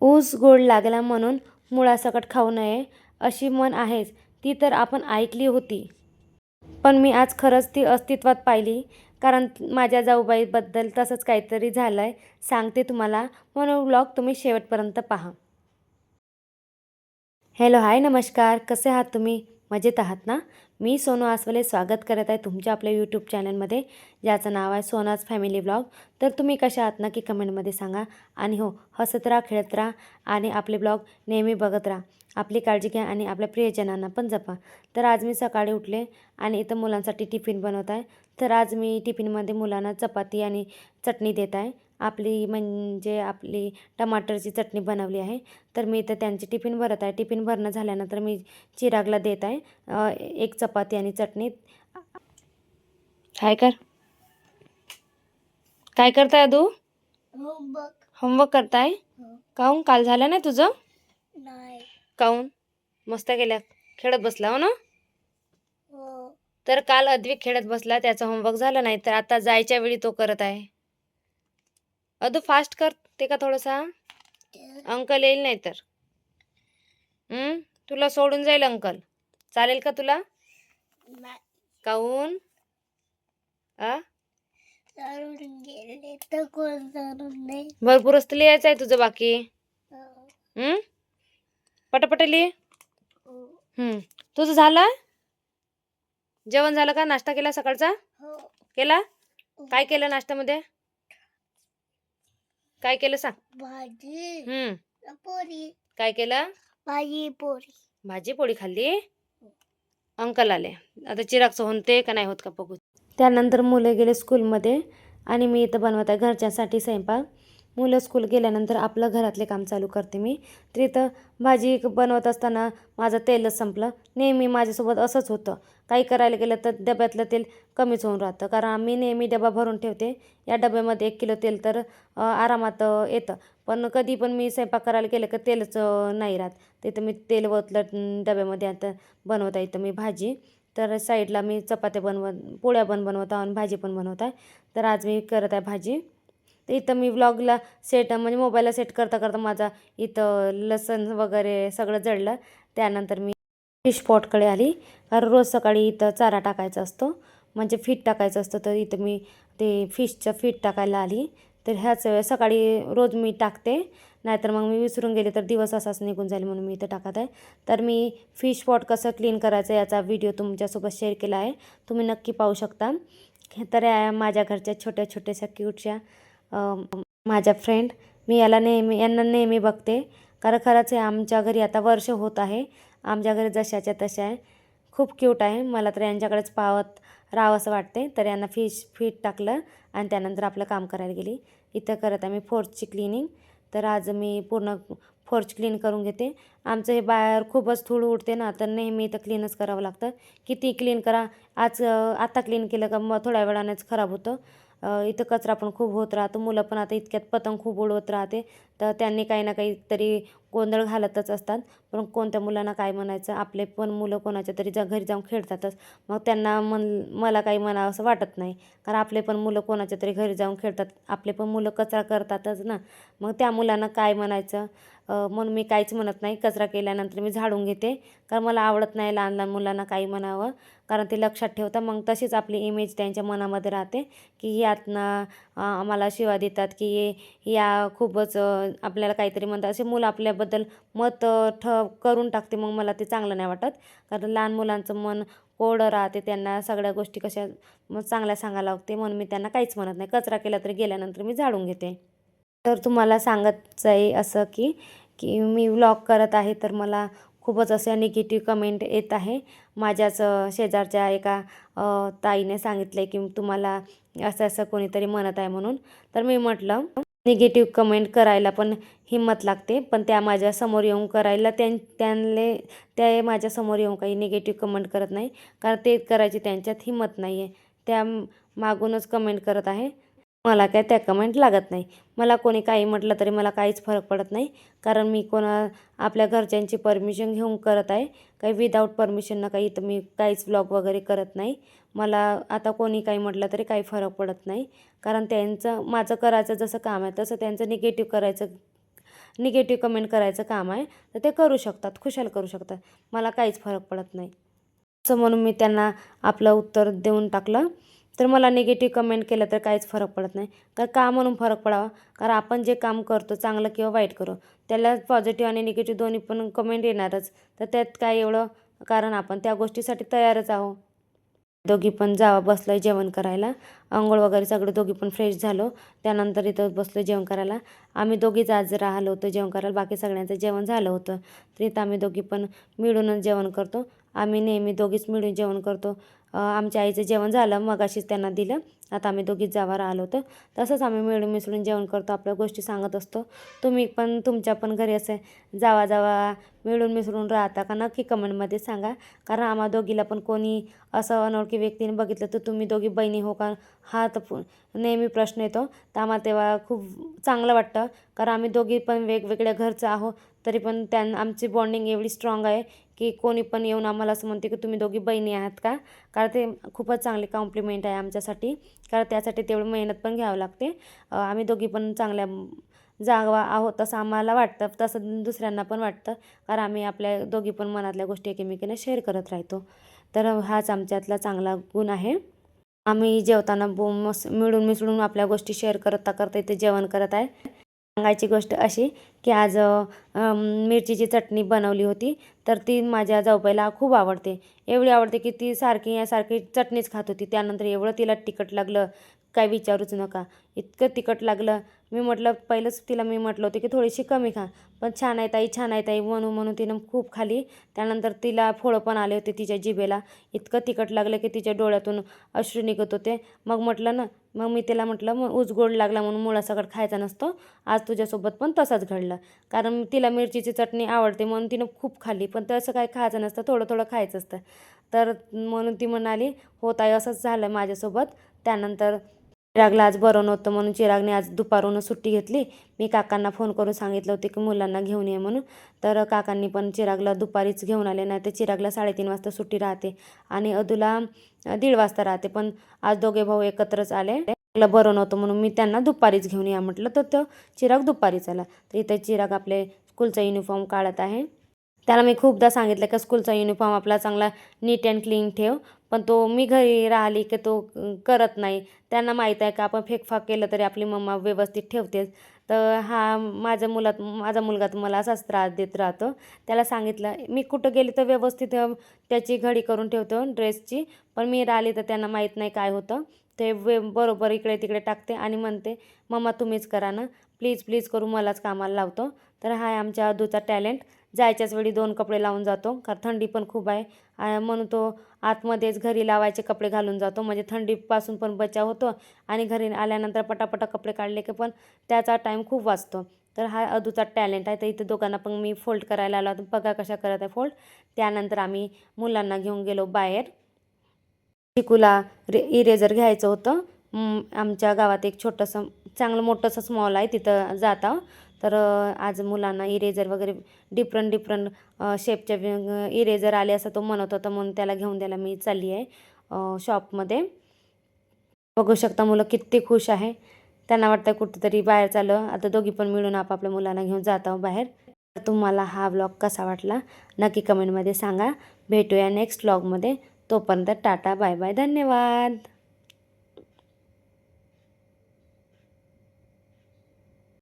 ऊस गोड लागला म्हणून मुळासकट खाऊ नये अशी म्हण आहेच. ती तर आपण ऐकली होती. पण मी आज खरंच ती अस्तित्वात पाहिली. कारण माझ्या जाऊबाईबद्दल तसंच काहीतरी झालं आहे सांगते तुम्हाला. म्हणून ब्लॉग तुम्ही शेवटपर्यंत पहा. हॅलो हाय नमस्कार. कसे आहात तुम्ही? मजेत आहात ना? मी सोनू आसवले स्वागत करत आहे तुमच्या आपल्या यूट्यूब चॅनलमध्ये ज्याचं नाव आहे सोनाज फॅमिली ब्लॉग तर तुम्ही कशा आहात नक्की कमेंटमध्ये सांगा. आणि हो हसत राहा खेळत राहा आणि आपले ब्लॉग नेहमी बघत राहा. आपली काळजी घ्या आणि आपल्या प्रियजनांना पण जपा. तर आज मी सकाळी उठले आणि इथं मुलांसाठी टिफिन बनवत आहे. तर आज मी टिफिनमध्ये मुलांना चपाती आणि चटणी देत आहे. आपली म्हणजे आपली टमाटरची चटणी बनवली आहे. तर मी इथं त्यांची टिफिन भरत आहे. टिफिन भरणं झाल्यानंतर मी चिरागला देत आहे. एक चपाती आणि चटणी. काय कर. काय करताय अदू? होमवर्क होमवर्क करताय? काहून काल झालं नाही तुझं? नाही. काहून मस्त गेल्या खेळत बसला हो ना? हो. तर काल अद्विक खेळत बसला. त्याचं होमवर्क झालं नाही. तर आता जायच्या वेळी तो करत आहे. अदू फास्ट कर ते का थोडंसा अंकल येईल नाही तर? तुला सोडून जाईल अंकल. चालेल का तुला? काहून आ? भरपूरच तर लिहायचं आहे तुझं बाकी. हो. हं? पटापट लिह. हो. हं. तुझं झालं? जेवण झालं का? नाश्ता केला सकाळचा? हो. केला? काय केलं नाश्त्यामध्ये? काय केलं सांग. भाजी. हं. पोरी काय केलं? भाजी पोरी भाजी पोळी खाल्ली? अंकल आले. आता चिरागचं होते का नाही होत का बघू. त्यानंतर मुलं गेले स्कूलमध्ये आणि मी इथं बनवत आहे. घरच्यासाठी स्वयंपाक. मुलं स्कूल गेल्यानंतर आपलं घरातले काम चालू करते मी. तर इथं भाजी बनवत असताना माझं तेलच संपलं. नेहमी माझ्यासोबत असंच होतं. काही करायला गेलं तर डब्यातलं तेल कमीच होऊन राहतं. कारण मी नेहमी डबा भरून ठेवते. या डब्यामध्ये एक किलो तेल तर आरामात येतं. पण कधी पण मी स्वयंपाक करायला गेलं का तेलच नाही राहत. तिथं मी तेल ओतलं डब्यामध्ये आता बनवता इथं मी भाजी. तर साईडला मी चपात्या बनवत पोळ्या पण बनवत आहे आणि भाजी पण बनवत आहे. तर आज मी करत आहे भाजी. तर इथं मी व्लॉगला सेट म्हणजे मोबाईलला सेट करता करता माझा इथं लसण वगैरे सगळं जळलं त्यानंतर मी फिश पॉटकडे आली. कारण रोज सकाळी इथं चारा टाकायचा असतो. म्हणजे फीट टाकायचं असतं. तर इथं मी ते फिशचं फीट टाकायला आली. तर ह्याच वेळ सकाळी रोज मी टाकते. नाहीतर मग मी विसरून गेले तर दिवस असाच निघून जाईल म्हणून मी इथं टाकत आहे. तर मी फिश पॉट कसं क्लीन करायचं याचा व्हिडिओ तुमच्यासोबत शेअर केला आहे. तुम्ही नक्की पाहू शकता. तर या माझ्या घरच्या छोट्या छोट्याशा क्यूटच्या माझ्या फ्रेंड मी याला नेहमी यांना नेहमी बघते. कारण खरंच हे आमच्या घरी आता वर्ष होत आहे. आमच्या घरी जशाच्या तशा आहे. खूप क्यूट आहे. मला तर यांच्याकडेच पावत राहावं असं वाटते तर यांना फिश फीट टाकलं आणि त्यानंतर आपलं काम करायला गेली. इथं करत आहे मी फोर्सची क्लिनिंग तर आज मी पूर्ण फोर्च क्लीन करून घेते. आमचं हे बाहेर खूपच धूळ उडते ना तर नेहमी इथं क्लीनच करावं लागतं. किती क्लीन करा. आज आता क्लीन केलं का मग थोड्या वेळानेच खराब होतं. इथं कचरा पण खूप होत राहतो. मुलं पण आता इतक्यात पतंग खूप उडवत राहते. तर त्यांनी काही ना काहीतरी गोंधळ घालतच असतात. पण कोणत्या मुलांना काय म्हणायचं? आपले पण मुलं कोणाच्या तरी जा घरी जाऊन खेळतातच. मग त्यांना मन मला काही म्हणावं असं वाटत नाही. कारण आपले पण मुलं कोणाच्या तरी घरी जाऊन खेळतात. आपले पण मुलं कचरा करतातच ना. मग त्या मुलांना काय म्हणायचं? म्हणून मी काहीच म्हणत नाही. कचरा केल्यानंतर मी झाडून घेते. कारण मला आवडत नाही लहान लहान मुलांना काही म्हणावं. कारण ते लक्षात ठेवता मग तशीच आपली इमेज त्यांच्या मनामध्ये राहते की यातनं आम्हाला शिवा देतात की या खूपच आपल्याला काहीतरी म्हणतात. असे मुलं आपल्याबद्दल मत ठ करून टाकते मग मला ते चांगलं नाही वाटत. कारण लहान मुलांचं मन कोडं राहते. त्यांना सगळ्या गोष्टी कशा मग चांगल्या सांगायला लागते. म्हणून मी त्यांना काहीच म्हणत नाही. कचरा केला तरी गेल्यानंतर मी झाडून घेते. तर तुम्हाला सांगत आहे असं की की मी व्लॉग करत आहे तर मला खूपच असे निगेटिव्ह कमेंट येत आहे. माझ्याच शेजारच्या एका ताईने सांगितलं की तुम्हाला असं असं कोणीतरी म्हणत आहे म्हणून. तर मी म्हटलं निगेटिव्ह कमेंट करायला पण हिंमत लागते पण त्या माझ्यासमोर येऊन करायला त्यां त्यांले त्या माझ्यासमोर येऊन काही निगेटिव्ह कमेंट करत नाही. कारण ते करायची त्यांच्यात हिंमत नाही आहे त्या मागूनच कमेंट करत आहे. मला काय त्या कमेंट लागत नाही. मला कोणी काही म्हटलं तरी मला काहीच फरक पडत नाही. कारण मी कोणा आपल्या घरच्यांची परमिशन घेऊन करत आहे. काही विदाऊट परमिशन काही तर मी काहीच ब्लॉग वगैरे करत नाही. मला आता कोणी काही म्हटलं तरी काही फरक पडत नाही. कारण त्यांचं माझं करायचं जसं काम आहे तसं त्यांचं निगेटिव्ह करायचं निगेटिव्ह कमेंट करायचं काम आहे. तर ते करू शकतात खुशाल करू शकतात. मला काहीच फरक पडत नाही. असं म्हणून मी त्यांना आपलं उत्तर देऊन टाकलं. तर मला निगेटिव्ह कमेंट केलं तर काहीच फरक पडत नाही. कारण का म्हणून फरक पडावा? कारण आपण जे काम करतो चांगलं किंवा वाईट करू त्याला पॉझिटिव्ह आणि निगेटिव्ह दोन्ही पण कमेंट येणारच. तर त्यात काय एवढं कारण आपण त्या गोष्टीसाठी तयारच आहो दोघी पण जावा बसलो जेवण करायला. आंघोळ वगैरे सगळं दोघी पण फ्रेश झालो. त्यानंतर इथं बसलो जेवण करायला. आम्ही दोघीच आज राहिलो होतो जेवण करायला. बाकी सगळ्यांचं जेवण झालं होतं. तर इथं आम्ही दोघी पण मिळूनच जेवण करतो. आम्ही नेहमी दोघीच मिळून जेवण करतो. आमच्या आईचं जेवण झालं मग अशीच त्यांना दिलं. आता आम्ही दोघीच जावा राहिलो होतो. तसंच आम्ही मिळून मिसळून जेवण करतो आपल्या गोष्टी सांगत असतो. तुम्ही पण तुमच्या पण घरी असं जावा जावा मिळून मिसळून राहता का? नक्की कमेंटमध्ये सांगा. कारण आम्हा दोघीला पण कोणी असं अनोळखी व्यक्तीने बघितलं तर तुम्ही दोघी बहिणी हो का? हा तर नेहमी प्रश्न येतो. तर आम्हाला तेव्हा खूप चांगलं वाटतं. कारण आम्ही दोघी पण वेगवेगळ्या घरचं आहो तरी पण त्यां आमची बॉन्डिंग एवढी स्ट्रॉंग आहे की कोणी पण येऊन आम्हाला असं म्हणते की तुम्ही दोघी बहिणी आहात का? कारण ते खूपच चांगली कॉम्प्लिमेंट आहे आमच्यासाठी. कारण त्यासाठी तेवढी मेहनत पण घ्यावं लागते. आम्ही दोघी पण चांगल्या जागा आहोत तसं आम्हाला वाटतं. तसं दुसऱ्यांना पण वाटतं. कारण आम्ही आपल्या दोघी पण मनातल्या गोष्टी एकमेकीने शेअर करत राहतो. तर हाच आमच्यातला चांगला गुण आहे. आम्ही जेवताना बो मस मिळून मिसळून आपल्या गोष्टी शेअर करता करता इथे जेवण करत आहे. सांगायची गोष्ट अशी की आज मिरचीची चटणी बनवली होती तर ती माझ्या जाऊबाईला खूप आवडते. एवढी आवडते की ती सारखी यासारखी चटणीच खात होती. त्यानंतर एवढं तिला तिखट लागलं काय विचारूच नका. इतकं तिखट लागलं. मी म्हटलं पहिलंच तिला मी म्हटलं होतं की थोडीशी कमी खा. पण छान आहे ताई छान आहे ताई म्हणून म्हणून तिनं खूप खाली. त्यानंतर तिला फळं पण आले होते तिच्या जिभेला. इतकं तिखट लागलं की तिच्या डोळ्यातून अश्रू निघत होते. मग म्हटलं ना मग मी तिला म्हटलं मग ऊस गोड लागला म्हणून मुळासकट खायचा नसतो. आज तुझ्यासोबत पण तसाच घडलं. कारण तिला मिरचीची चटणी आवडते म्हणून तिनं खूप खाल्ली. पण तसं काय खायचं नसतं थोडं थोडं खायचं असतं. तर म्हणून ती म्हणाली हो ताई असंच झालं माझ्यासोबत. त्यानंतर चिरागला आज बरं नव्हतं म्हणून चिरागने आज दुपारून सुट्टी घेतली. मी काकांना फोन करून सांगितलं होतं की मुलांना घेऊन ये म्हणून. तर काकांनी पण चिरागला दुपारीच घेऊन आले नाही तर चिरागला साडेतीन वाजता सुट्टी राहते आणि अदूला दीड वाजता राहते. पण आज दोघे भाऊ एकत्रच आले. चिरागला बरं नव्हतं म्हणून मी त्यांना दुपारीच घेऊन या म्हटलं तर तो चिराग दुपारीच आला. तर इथे चिराग आपले स्कूलचा युनिफॉर्म काढत आहे. त्याला मी खूपदा सांगितलं का स्कूलचा युनिफॉर्म आपला चांगला नीट अँड क्लीन ठेव. पण तो मी घरी राहिली की तो करत नाही. त्यांना माहीत आहे का आपण फेकफाक केलं तरी आपली मम्मा व्यवस्थित ठेवतेच. तर हा माझ्या मुलात माझा मुलगा तर मला असाच त्रास देत राहतो. त्याला सांगितलं मी कुठं गेली तर व्यवस्थित त्याची घडी करून ठेवतो ड्रेसची पण मी राहिली तर त्यांना माहीत नाही काय होतं. ते वे बरोबर इकडे तिकडे टाकते आणि म्हणते मम्मा तुम्हीच करा ना. प्लीज प्लीज करू मलाच कामाला लावतो. तर हा आमच्या अधूचा टॅलेंट. जायच्याच वेळी दोन कपडे लावून जातो. कारण थंडी पण खूप आहे. म्हणून तो आतमध्येच घरी लावायचे कपडे घालून जातो. म्हणजे थंडीपासून पण बचाव होतो. आणि घरी आल्यानंतर पटापटा कपडे काढले की पण त्याचा टाईम खूप वाचतो. तर हा अदूचा टॅलेंट आहे. तर इथे दोघांना पण मी फोल्ड करायला आलो. बघा कशा करत आहे फोल्ड त्यानंतर आम्ही मुलांना घेऊन गेलो बाहेर. चिकूला रे इरेझर घ्यायचं होतं. आमच्या गावात एक छोटंसं चांगलं मोठंसं मॉल आहे. तिथं जाता तर आज मुलांना इरेझर वगैरे डिफरंट डिफरंट शेपचे इरेझर आले असं तो म्हणत होता म्हणून त्याला घेऊन द्यायला मी चालली आहे शॉपमध्ये बघू शकता मुलं किती खुश आहे. त्यांना वाटतं कुठेतरी बाहेर चाललं. आता दोघी पण मिळून आपापल्या मुलांना घेऊन जात आहोत बाहेर. तर तुम्हाला हा ब्लॉग कसा वाटला? नक्की कमेंटमध्ये सांगा. भेटूया नेक्स्ट ब्लॉगमध्ये तोपर्यंत टाटा बाय बाय धन्यवाद.